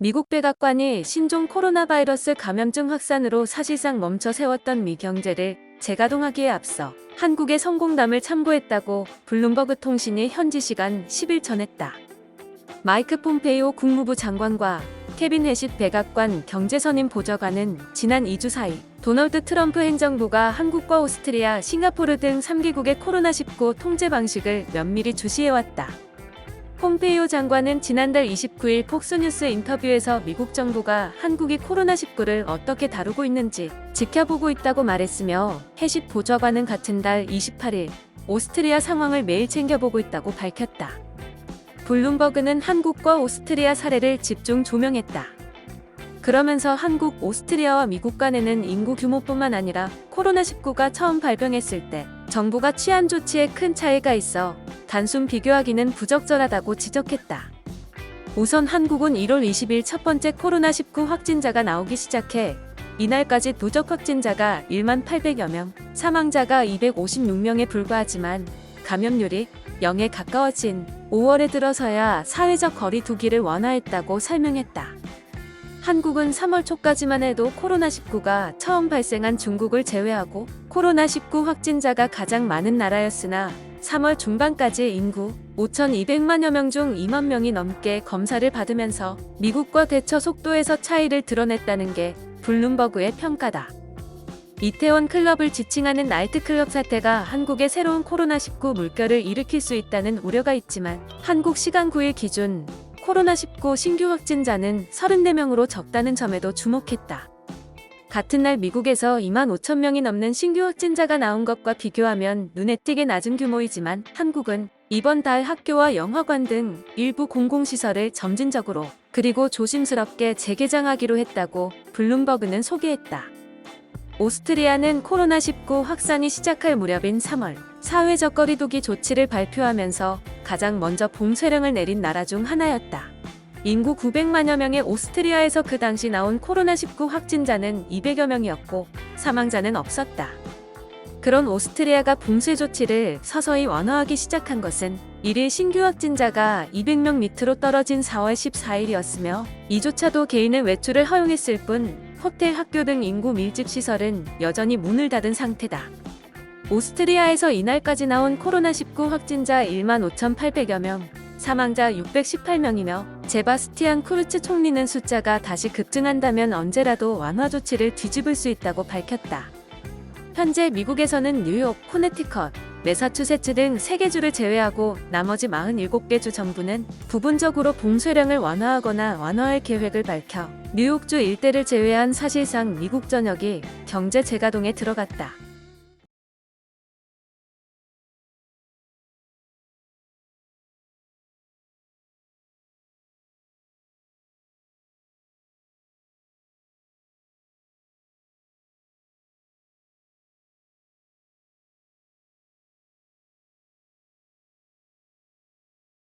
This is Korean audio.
미국 백악관이 신종 코로나 바이러스 감염증 확산으로 사실상 멈춰 세웠던 미 경제를 재가동하기에 앞서 한국의 성공담을 참고했다고 블룸버그 통신이 현지 시간 10일 전했다. 마이크 폼페이오 국무부 장관과 케빈 해십 백악관 경제선임 보좌관은 지난 2주 사이 도널드 트럼프 행정부가 한국과 오스트리아, 싱가포르 등 3개국의 코로나19 통제 방식을 면밀히 주시해왔다. 폼페이오 장관은 지난달 29일 폭스뉴스 인터뷰에서 미국 정부가 한국이 코로나19를 어떻게 다루고 있는지 지켜보고 있다고 말했으며 해십 보좌관은 같은 달 28일 오스트리아 상황을 매일 챙겨보고 있다고 밝혔다. 블룸버그는 한국과 오스트리아 사례를 집중 조명했다. 그러면서 한국, 오스트리아와 미국 간에는 인구 규모뿐만 아니라 코로나19가 처음 발병했을 때 정부가 취한 조치에 큰 차이가 있어 단순 비교하기는 부적절하다고 지적했다. 우선 한국은 1월 20일 첫 번째 코로나19 확진자가 나오기 시작해 이날까지 누적 확진자가 1만 800여 명, 사망자가 256명에 불과하지만 감염률이 0에 가까워진 5월에 들어서야 사회적 거리 두기를 완화했다고 설명했다. 한국은 3월 초까지만 해도 코로나19가 처음 발생한 중국을 제외하고 코로나19 확진자가 가장 많은 나라였으나 3월 중반까지 인구 5,200만여 명 중 2만 명이 넘게 검사를 받으면서 미국과 대처 속도에서 차이를 드러냈다는 게 블룸버그의 평가다. 이태원 클럽을 지칭하는 나이트클럽 사태가 한국의 새로운 코로나19 물결을 일으킬 수 있다는 우려가 있지만 한국 시간 9일 기준 코로나19 신규 확진자는 34명으로 적다는 점에도 주목했다. 같은 날 미국에서 2만 5천 명이 넘는 신규 확진자가 나온 것과 비교하면 눈에 띄게 낮은 규모이지만 한국은 이번 달 학교와 영화관 등 일부 공공시설을 점진적으로 그리고 조심스럽게 재개장하기로 했다고 블룸버그는 소개했다. 오스트리아는 코로나19 확산이 시작할 무렵인 3월 사회적 거리두기 조치를 발표하면서 가장 먼저 봉쇄령을 내린 나라 중 하나였다. 인구 900만여 명의 오스트리아에서 그 당시 나온 코로나19 확진자는 200여 명이었고 사망자는 없었다. 그런 오스트리아가 봉쇄 조치를 서서히 완화하기 시작한 것은 1일 신규 확진자가 200명 밑으로 떨어진 4월 14일이었으며 이조차도 개인의 외출을 허용했을 뿐 호텔, 학교 등 인구 밀집 시설은 여전히 문을 닫은 상태다. 오스트리아에서 이날까지 나온 코로나19 확진자 1만 5,800여 명, 사망자 618명이며 제바스티안 쿠르츠 총리는 숫자가 다시 급증한다면 언제라도 완화 조치를 뒤집을 수 있다고 밝혔다. 현재 미국에서는 뉴욕, 코네티컷, 매사추세츠 등 3개 주를 제외하고 나머지 47개 주 정부는 부분적으로 봉쇄령을 완화하거나 완화할 계획을 밝혀 뉴욕주 일대를 제외한 사실상 미국 전역이 경제 재가동에 들어갔다.